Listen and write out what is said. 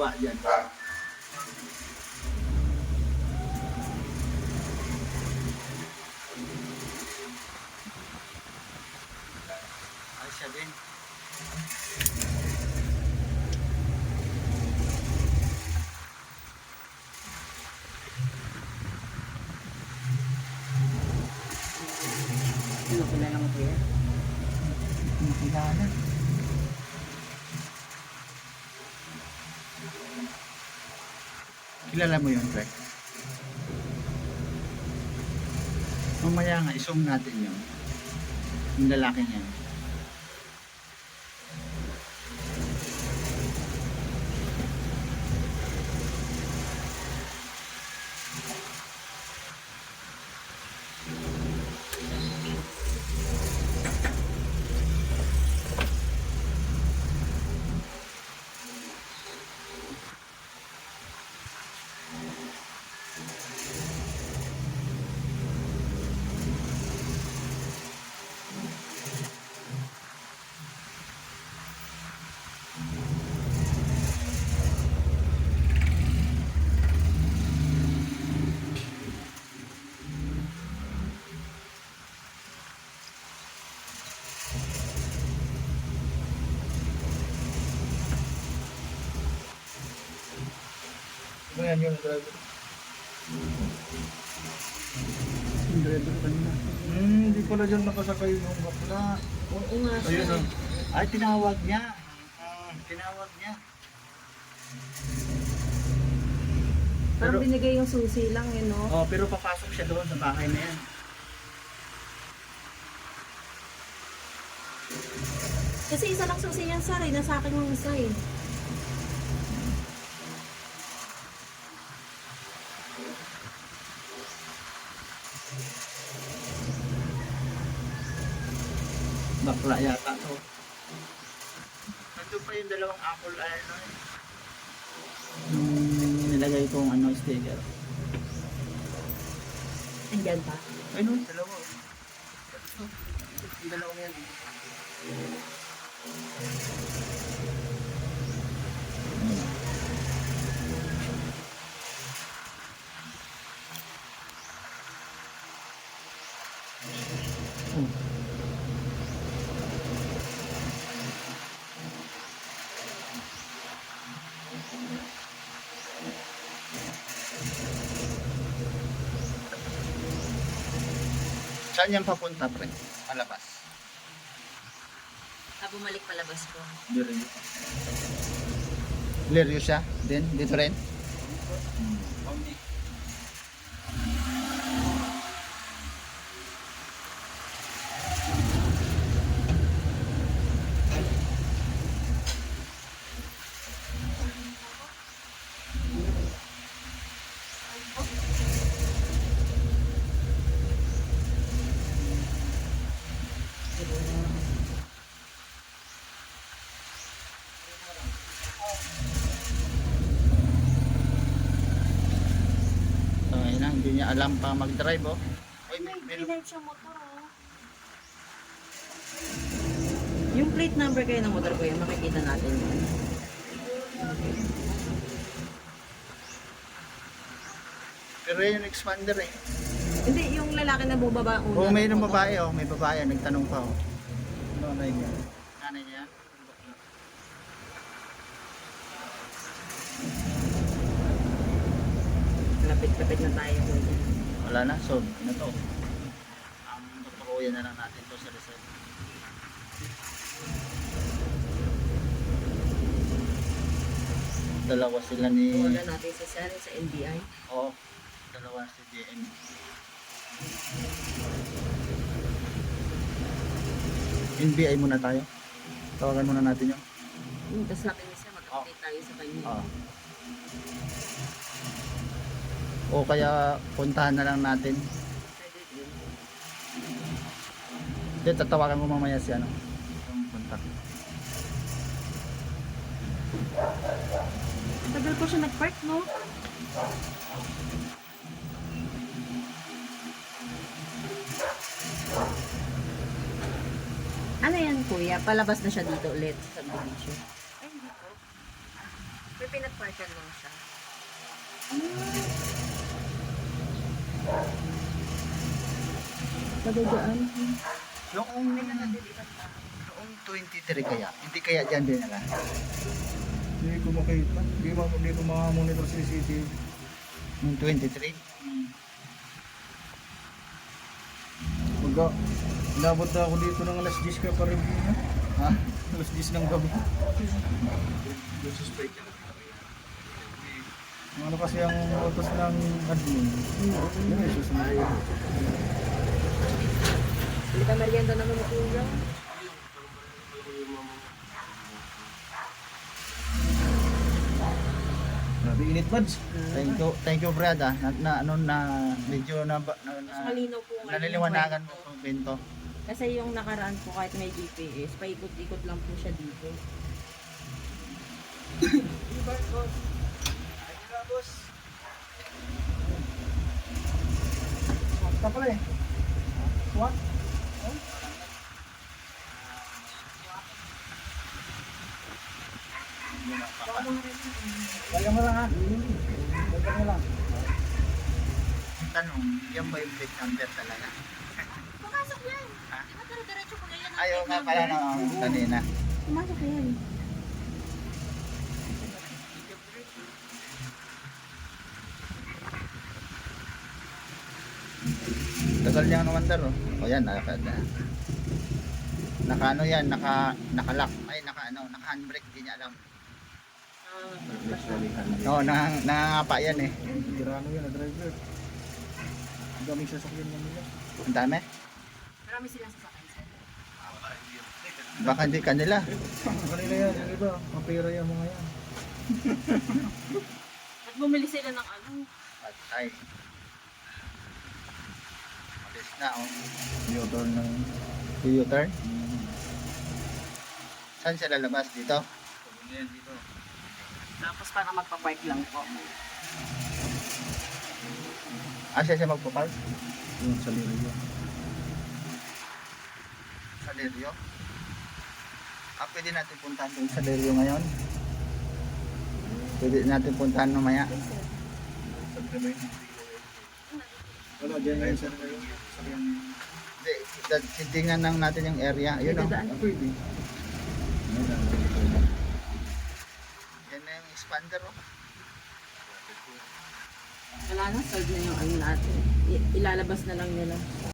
gawa dyan. Ay, siya din. Ano kilala mo kuya? Hindi kilala. Kilala mo yun, Trek? Mamaya nga, isum natin yun. Yung lalaki niya. Yan yung driver? Yung driver kanina. Hmm, hindi pala dyan nakasakay yung bakla. Oo nga Ayun siya. ah. Ay, tinawag niya. Ah, tinawag niya. Parang Pero- binigay yung susi lang eh, no? Oh, pero papasok siya doon sa bahay na yan. Kasi isa lang susi yan, sir. Eh. Nasa akin yung isa eh. Bakla yata to. Nandun pa yung dalawang apple ano eh. Yung nilagay kong ano, sticker. Andyan pa. Ay no, dalawa. Yung dalawang yan. Saan yan papunta, pre? Palabas. Ah, bumalik palabas ko. Lirio. Lirio siya? Din? Dito rin? So, ayun na, hindi niya alam pa mag-drive, oh. Ay, may, Pinay siya motor, oh. Yung plate number kayo ng motor ko yan, makikita natin yun. pero yun yung expander, eh. Hindi, yung lalaki na bumaba una. Oh, may ng babae, oh. May babae, nagtanong pa, oh. Nanay niya. Nanay niya? Lapit-lapit na tayo. kuya. Wala na, so, ano to? Ang tuturuyan na lang natin to sa result. Dalawa sila ni... Tawagan natin si Sir sa NBI. Oo, dalawa si JM. NBI muna tayo. Tawagan muna natin yun. Hmm, Tapos sabi ni Sir, mag-update tayo sa kanya. Oo. O kaya puntahan na lang natin. Hindi, tatawagan ko mamaya si ano. Yung contact. Tagal po siya nag-park, no? Ano yan, kuya? Palabas na siya dito ulit sa subdivision. Ay, hindi po. May pinag-partial lang siya. Padadaan. Noong, noong 23 kaya, hindi kaya dyan din nila. Hindi ko makita. Hindi ko, hindi ko makamonitor sa CCTV. Noong 23? Pagka, inabot na ako dito ng alas 10 ka pa rin. Ha? Alas 10 ng gabi. Ano kasi ang utos ng admin? Yun ay susunod. Hindi ka merienda naman mo kuya. Grabe init buds. Thank you, thank you Brad ah. Na, na, ano, na, medyo na, na, Mas na malinaw po ngayon. naliliwanagan mo itong bento. Kasi yung nakaraan po kahit may GPS, paikot-ikot lang po siya dito. Ka pala eh. What? Kaya mo lang ha. Kaya mo lang. Tanong, yan ba yung plate number talaga? Pumasok yan! Ha? Di ba dire-diretso po yan? Ayaw nga pala na kanina. Pumasok yan. Tagal niya naman daro. O yan, naka, na, naka ano yan, naka, nakalock. Ay, naka ano, naka handbrake, hindi niya alam. Oo, nang, nangangapa yan eh. Tirano yan, driver. Ang daming sasakyan niya nila. Ang dami. Marami silang sasakay sir. Baka hindi kanila. Kanila yan, yung iba. Mapira yan mga yan. At bumili sila ng ano, Patay. Na oh. U-turn ng... U-turn. Saan sila labas? Dito? tapos para magpa-park lang po. Ah, siya siya magpapark? Yung sa lirio. Sa Lerio? Ah, pwede natin puntahan doon sa Lerio ngayon? Pwede natin puntahan mamaya? Wala, dyan yun sa lirio. Hindi, lang natin yung area. Yun o. Yan na yung expander oh. o. Wala na, solve na yung ano natin. I- ilalabas na lang nila.